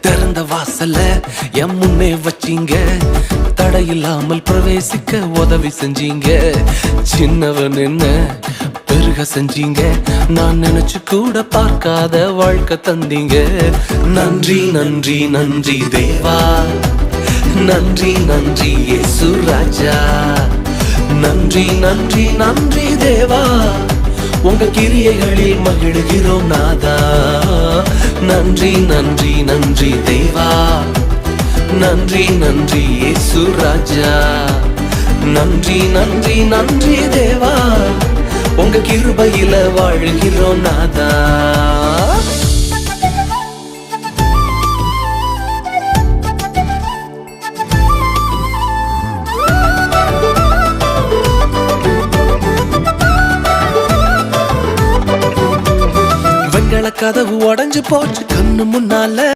திறந்த வாசல என் முன்னே வச்சீங்க. தடையில்லாமல் பிரவேசிக்க உதவி செஞ்சீங்க. சின்னவன் என்ன பெருக செஞ்சீங்க. நான் நினைச்சு கூட பார்க்காத வாழ்க்கை தந்தீங்க. நன்றி நன்றி நன்றி தேவா. நன்றி நன்றி இயேசு ராஜா. நன்றி நன்றி நன்றி தேவா. உங்க கிரியைகளில் மகிழ்கிறோம் நாதா. நன்றி நன்றி நன்றி தேவா நன்றி நன்றி இயேசு ராஜா. நன்றி நன்றி நன்றி தேவா. உங்க கிருபையில வாழ்கிறோம் நாதா. வெண்கல கதவு உடஞ்சு போச்சு. கண்ணு முன்னால